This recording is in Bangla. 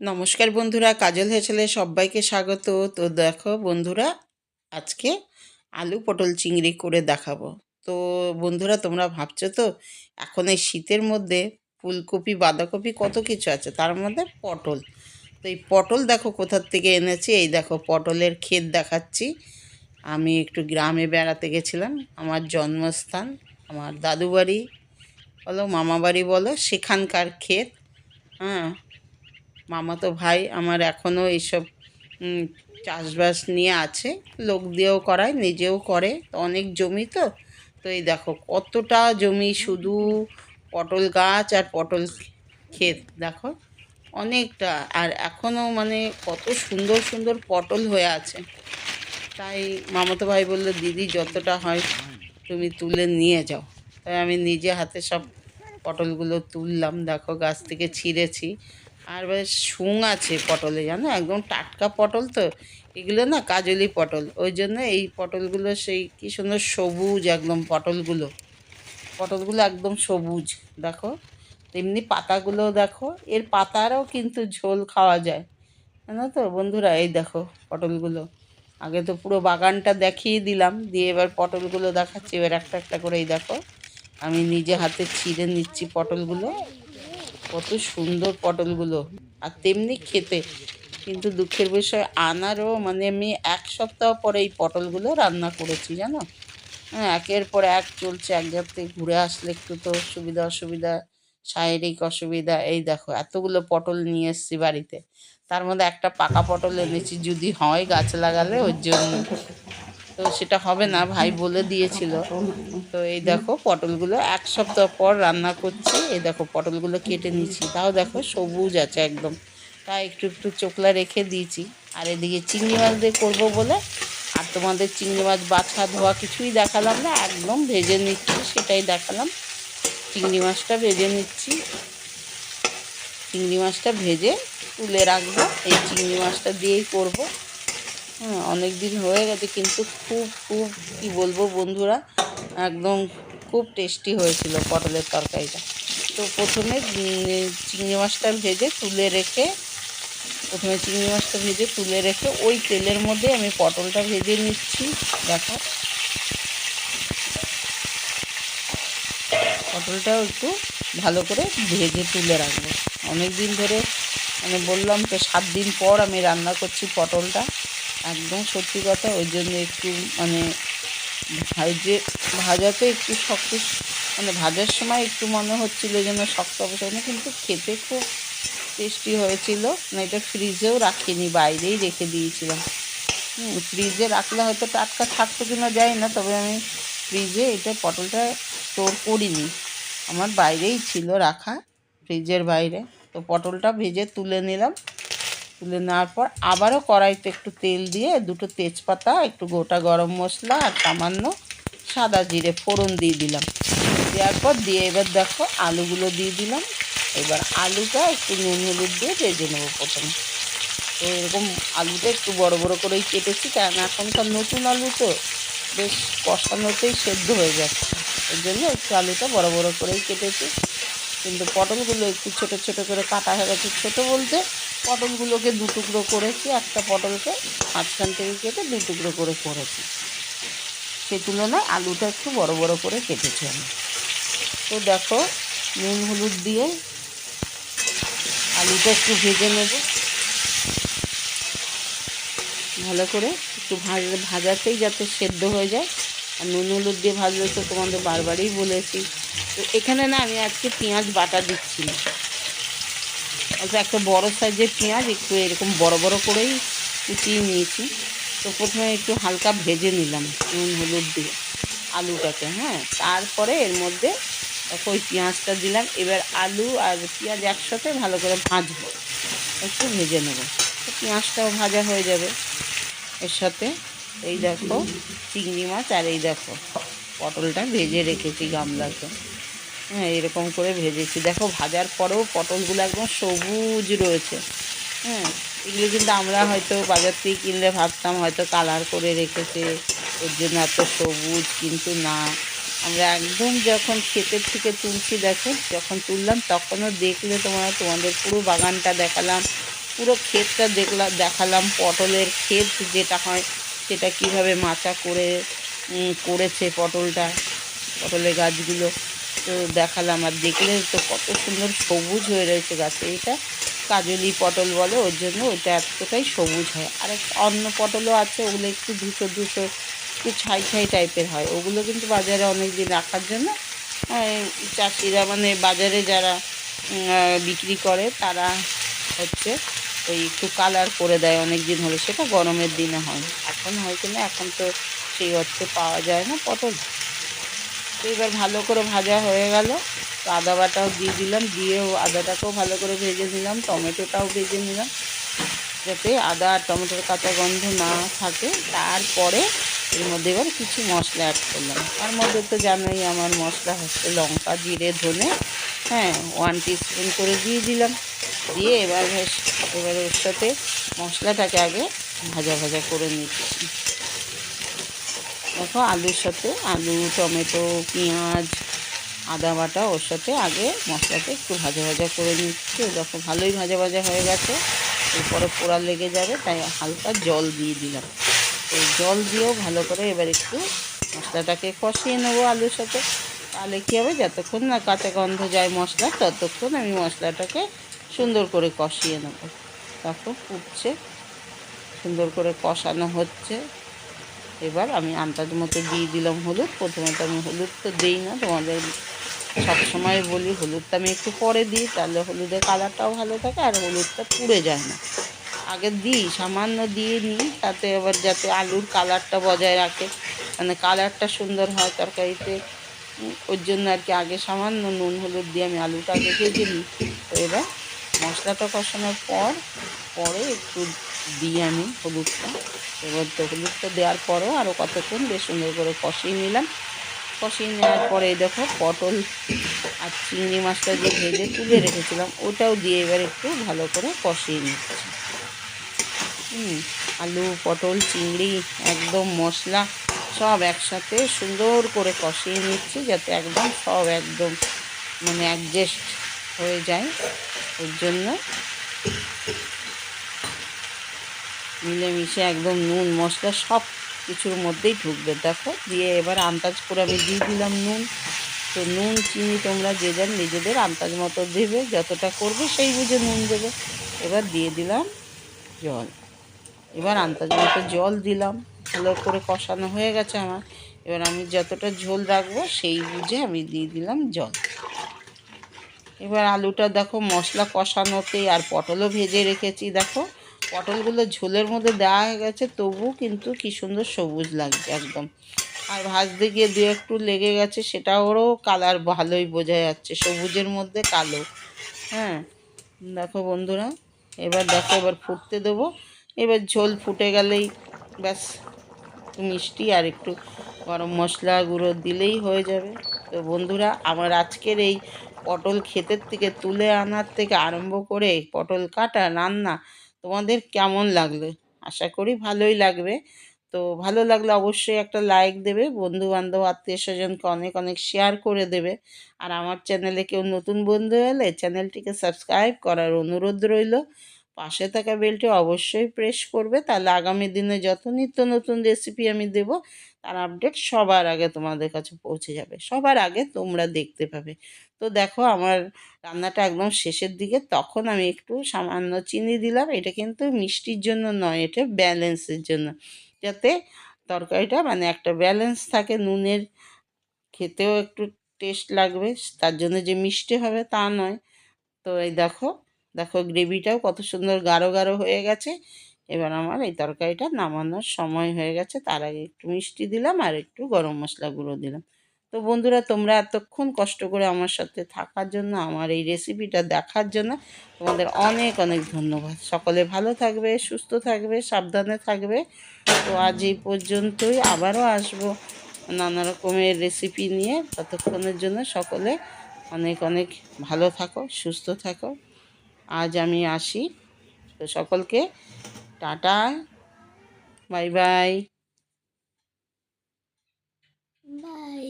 নমস্কার বন্ধুরা, কাজল হেসেলে সবাইকে স্বাগত। তো দেখো বন্ধুরা, আজকে আলু পটল চিংড়ি করে দেখাবো। তো বন্ধুরা, তোমরা ভাবছ তো, এখন এই শীতের মধ্যে ফুলকপি, বাঁধাকপি কত কিছু আছে? তার মধ্যে পটল। তো এই পটল দেখো কোথার থেকে এনেছি? এই দেখো পটলের ক্ষেত দেখাচ্ছি। আমি একটু গ্রামে বেড়াতে গেছিলাম। আমার জন্মস্থান, আমার দাদু বাড়ি বলো মামা বাড়ি বলো, সেখানকার ক্ষেত। হ্যাঁ মামাতো ভাই আমার এখনও এইসব চাষবাস নিয়ে আছে। লোক দিয়েও করায়, নিজেও করে। তো অনেক জমি তো। তো এই দেখো কতটা জমি শুধু পটল গাছ আর পটল ক্ষেত, দেখো। অনেকটা। আর এখনও মানে কত সুন্দর সুন্দর পটল হয়ে আছে। তাই মামাতো ভাই বলল, দিদি, যতটা হয় তুমি তুলে নিয়ে যাও। তাই আমি নিজে হাতে সব পটলগুলো তুললাম। দেখো গাছ থেকে ছিঁড়েছি। আর বেশ শুং আছে পটলে, জানো? একদম টাটকা পটল তো। এগুলো না কাজলি পটল। ওই জন্য এই পটলগুলো সেই কি সুন্দর সবুজ একদম পটলগুলো। পটলগুলো একদম সবুজ, দেখো? তেমনি পাতাগুলো দেখো। এর পাতারও কিন্তু ঝোল খাওয়া যায়। জানো তো? বন্ধুরা, এই দেখো পটলগুলো। আগে তো পুরো বাগানটা দেখিয়ে দিলাম, দিয়ে এবার পটলগুলো দেখাচ্ছি। এবার একটা একটা করেই দেখো। আমি নিজে হাতে ছিঁড়ে নিচ্ছি পটলগুলো। কত সুন্দর পটলগুলো। আর তেমনি খেতে। কিন্তু দুঃখের বিষয়, আনারও মানে আমি এক সপ্তাহ পরে এই পটলগুলো রান্না করেছি, জানো? হ্যাঁ একের পর এক চলছে, এক জায়গা থেকে ঘুরে আসলে একটু তো সুবিধা অসুবিধা, শারীরিক অসুবিধা। এই দেখো, এতগুলো পটল নিয়ে এসেছি বাড়িতে। তার মধ্যে একটা পাকা পটল এনেছি, যদি হয় গাছ লাগালে, ওর জন্য। তো সেটা হবে না, ভাই বলে দিয়েছিল। তো এই দেখো পটলগুলো, এক সপ্তাহ পর রান্না করছি। এই দেখো পটলগুলো কেটে নিচ্ছি। তাও দেখো সবুজ আছে একদম। তা একটু একটু চোখলা রেখে দিয়েছি। আর এদিকে চিংড়ি মাছ দিয়ে করব বলে। আর তোমাদের চিংড়ি মাছ বাছা ধোয়া কিছুই দেখালাম না, একদম ভেজে নিচ্ছি, সেটাই দেখালাম। চিংড়ি মাছটা ভেজে নিচ্ছি। চিংড়ি মাছটা ভেজে তুলে রাখব। এই চিংড়ি মাছটা দিয়েই করব। হ্যাঁ অনেক দিন হয়ে গেছে, কিন্তু খুব খুব, কি বলব বন্ধুরা, একদম খুব টেস্টি হয়েছিল পটলের তরকারিটা। তো প্রথমে চিংড়ি মাছটা ভেজে তুলে রেখে, প্রথমে চিংড়ি মাছটা ভেজে তুলে রেখে ওই তেলের মধ্যে আমি পটলটা ভেজে নিচ্ছি, দেখো। পটলটাও একটু ভালো করে ভেজে তুলে রাখব। অনেক দিন ধরে মানে বললাম তো, সাত দিন পর আমি রান্না করছি পটলটা। একদম সত্যি কথা, ওই জন্য একটু মানে ভাজে, ভাজাতে একটু শক্ত মানে ভাজার সময় একটু মনে হচ্ছিল যেন শক্ত অবস্থা কিন্তু খেতে খুব টেস্টি হয়েছিল। না, এটা ফ্রিজেও রাখিনি, বাইরেই রেখে দিয়েছিলাম। ফ্রিজে রাখলে হয়তো টাটকা থাকতো কিনা যায় না, তবে আমি ফ্রিজে এটা পটলটা স্টোর করিনি। আমার বাইরেই ছিল রাখা ফ্রিজের বাইরে। তো পটলটা ভেজে তুলে নিলাম। তুলে নেওয়ার পর আবারও কড়াইতে একটু তেল দিয়ে দুটো তেজপাতা, একটু গোটা গরম মশলা আর সামান্য সাদা জিরে ফোড়ন দিয়ে দিলাম। দেওয়ার পর দিয়ে এবার দেখো আলুগুলো দিয়ে দিলাম। এবার আলুটা একটু নুন হলুদ দিয়ে ভেজে নেব প্রথমে। তো এরকম আলুটা একটু বড় বড় করেই কেটেছি, কারণ এখনকার নতুন আলু তো বেশ কষানোতেই সেদ্ধ হয়ে যাচ্ছে। ওই জন্য একটু আলুটা বড় বড় করেই কেটেছি। কিন্তু পটলগুলো একটু ছোট ছোট করে কাটা হয়ে গেছে ছোটো বলতে পটলগুলোকে দু টুকরো করেছি, একটা পটলকে মাঝখান থেকে কেটে দু টুকরো করে করেছি। সে তুলনায় আলুটা একটু বড় বড় করে কেটেছি আমি। তো দেখো, নুন, হলুদ দিয়ে আলুটা একটু ভেজে নেব। ভালো করে একটু ভাজ, ভাজাতেই যাতে সেদ্ধ হয়ে যায়। আর নুন, হলুদ দিয়ে ভাজলে তো তোমাদের বারবারই বলেছি। তো এখানে না আমি আজকে পেঁয়াজ বাটা দিচ্ছি না। অল্প একটা বড় সাইজের পেঁয়াজ, একটু এরকম বড় বড় করেই কুচিয়ে নিয়েছি। তো প্রথমে একটু হালকা ভেজে নিলাম, নুন, হলুদ দিয়ে আলুটাকে হ্যাঁ। তারপরে এর মধ্যে ওই পেঁয়াজটা দিলাম। এবার আলু আর পেঁয়াজ একসাথে ভালো করে ভাজবো, একটু ভেজে নেব। পেঁয়াজটাও ভাজা হয়ে যাবে। এর সাথে এই দেখো চিংড়ি মাছ, আর এই দেখো পটলটা ভেজে রেখেছি গামলাতে। হ্যাঁ এরকম করে ভেজেছি। দেখো, ভাজার পরেও পটলগুলো একদম সবুজ রয়েছে। হ্যাঁ এগুলো কিন্তু আমরা হয়তো বাজার থেকে কিনলে ভাবতাম, হয়তো কালার করে রেখেছে। ওর জন্য এত সবুজ, কিন্তু না। আমরা একদম যখন ক্ষেতের থেকে তুলছি, দেখো, যখন তুললাম, তখনও দেখলে তোমরা, তোমাদের পুরো বাগানটা দেখালাম। পুরো ক্ষেতটা দেখলাম দেখালাম পটলের ক্ষেত, যেটা হয়, সেটা কীভাবে মাচা করে করেছে পটলটা, পটলের গাছগুলো। তো দেখালাম আর দেখলে তো কত সুন্দর সবুজ হয়ে রয়েছে গাছে। এটা কাজলি পটল বলে, ওর জন্য ওইটা এতটাই সবুজ হয়। আর অন্য পটলও আছে, ওগুলো একটু ধূসর ধূসর একটু ছাই ছাই টাইপের হয়। ওগুলো কিন্তু বাজারে অনেক দিন রাখার জন্য চাষিরা মানে বাজারে যারা বিক্রি করে, তারা হচ্ছে ওই একটু কালার করে দেয় অনেক দিন হলে। সেটা গরমের দিনে হয়। এখন হয় কিনা, এখন তো সেই অর্থে পাওয়া যায় না পটল। তো এবার ভালো করে ভাজা হয়ে গেল। তো আদা বাটাও দিয়ে দিলাম দিয়েও আদাটাকেও ভালো করে ভেজে নিলাম, টমেটোটাও ভেজে নিলাম, যাতে আদা আর টমেটোর কাঁচা গন্ধ না থাকে। তারপরে এর মধ্যে এবার কিছু মশলা অ্যাড করলাম। তার মধ্যে তো জানোই আমার মশলা হচ্ছে লঙ্কা, জিরে, ধনে হ্যাঁ ওয়ান টিস্পুন করে দিয়ে দিলাম। দিয়ে এবার এবার ওর সাথে মশলাটাকে আগে ভাজা ভাজা করে নিচ্ছি। দেখো আলুর সাথে, আলু, টমেটো, পেঁয়াজ, আদা বাটা ওর সাথে আগে মশলাটা একটু ভাজা ভাজা করে নিচ্ছি। দেখো ভালোই ভাজা ভাজা হয়ে গেছে। এরপরে পোড়া লেগে যাবে, তাই হালকা জল দিয়ে দিলাম। এই জল দিয়েও ভালো করে এবার একটু মশলাটাকে কষিয়ে নেব আলুর সাথে। তাহলে কী হবে, যতক্ষণ না কাঁচা গন্ধ যায় মশলা, ততক্ষণ আমি মশলাটাকে সুন্দর করে কষিয়ে নেব। দেখো ফুটছে সুন্দর করে কষানো হচ্ছে। এবার আমি আন্দাজ মতো দিয়ে দিলাম হলুদ। প্রথমে তো আমি হলুদ তো দিই না, তোমাদের সবসময় বলি হলুদটা আমি একটু পরে দিই, তাহলে হলুদের কালারটাও ভালো থাকে আর হলুদটা পুড়ে যায় না। আগে দিই, সামান্য দিয়ে নিই, তাতে এবার যাতে আলুর কালারটা বজায় রাখে। মানে কালারটা সুন্দর হয় তরকারিতে ওর জন্য আর কি আগে সামান্য নুন, হলুদ দিয়ে আমি আলুটা আগে ভেজে নিই। তো এবার মশলাটা কষানোর পর, পরে একটু দিই আমি হলুদটা। এবার হলুদটা দেওয়ার পরও আরও কতক্ষণ বেশ সুন্দর করে কষিয়ে নিলাম। কষিয়ে নেওয়ার পরে দেখো, পটল আর চিংড়ি মাছটা যে ভেজে তুলে রেখেছিলাম, ওটাও দিয়ে এবার একটু ভালো করে কষিয়ে নিচ্ছি। আলু, পটল, চিংড়ি, একদম মশলা সব একসাথে সুন্দর করে কষিয়ে নিচ্ছি যাতে একদম সব একদম মানে অ্যাডজাস্ট হয়ে যায়। ওর জন্য মিলেমিশে একদম নুন, মশলা সব কিছুর মধ্যেই ঢুকবে। দেখো, দিয়ে এবার আন্দাজ করে আমি দিয়ে দিলাম নুন। তো নুন, চিনি তোমরা যে যার নিজেদের আন্দাজ মতো দেবে, যতটা করবে সেই বুঝে নুন দেবে। এবার দিয়ে দিলাম জল। এবার আন্দাজ মতো জল দিলাম। ভালো করে কষানো হয়ে গেছে আমার। এবার আমি যতটা ঝোল রাখব সেই বুঝে আমি দিয়ে দিলাম জল। এবার আলুটা দেখো মশলা কষানোতেই আর পটলও ভেজে রেখেছি, দেখো। পটলগুলো ঝোলের মধ্যে দেওয়া হয়ে গেছে, তবু কিন্তু কি সুন্দর সবুজ লাগছে একদম। আর ভাজতে গিয়ে দু একটু লেগে গেছে সেটাও কালার ভালোই বোঝা যাচ্ছে, সবুজের মধ্যে কালো। হ্যাঁ দেখো বন্ধুরা, এবার দেখো, এবার ফুটতে দেবো। এবার ঝোল ফুটে গেলেই ব্যাস মিষ্টি আর একটু গরম মশলা গুঁড়ো দিলেই হয়ে যাবে। তো বন্ধুরা, আমার আজকের এই পটল ক্ষেতের থেকে তুলে আনার থেকে আরম্ভ করে পটল কাটা, রান্না তোমাদের কেমন লাগল? আশা করি ভালোই লাগবে। তো ভালো লাগলে অবশ্যই একটা লাইক দেবে বন্ধু বান্ধব আত্মীয় স্বজনকে অনেক অনেক শেয়ার করে দেবে। আর আমার চ্যানেলে কেউ নতুন বন্ধু এলে চ্যানেলটিকে সাবস্ক্রাইব করার অনুরোধ রইল। পাশে থাকা বেলটি অবশ্যই প্রেস করবে। তাহলে আগামী দিনে যত নিত্য নতুন রেসিপি আমি দেব, তার আপডেট সবার আগে তোমাদের কাছে পৌঁছে যাবে। সবার আগে তোমরা দেখতে পাবে। তো দেখো আমার রান্নাটা একদম শেষের দিকে। তখন আমি একটু সামান্য চিনি দিলাম। এটা কিন্তু মিষ্টির জন্য নয়, এটা ব্যালেন্সের জন্য। যাতে তরকারিটা মানে একটা ব্যালেন্স থাকে, নুনের খেতেও একটু টেস্ট লাগবে। তার জন্য যে মিষ্টি হবে তা নয়। তো এই দেখো দেখো গ্রেভিটাও কত সুন্দর গাঢ় গাঢ় হয়ে গেছে। এবার আমার এই তরকারিটা নামানোর সময় হয়ে গেছে। তার আগে একটু মিষ্টি দিলাম আর একটু গরম মশলা গুঁড়ো দিলাম। তো বন্ধুরা, তোমরা এতক্ষণ কষ্ট করে আমার সাথে থাকার জন্য, আমার এই রেসিপিটা দেখার জন্য তোমাদের অনেক অনেক ধন্যবাদ। সকলে ভালো থাকবে, সুস্থ থাকবে, সাবধানে থাকবে। তো আজ এই পর্যন্তই আবারও আসব নানা রকমের রেসিপি নিয়ে। ততক্ষণের জন্য সকলে অনেক অনেক ভালো থাকো, সুস্থ থাকো। আজ আমি আসি। তো সকলকে টাটা। Bye bye. বাই।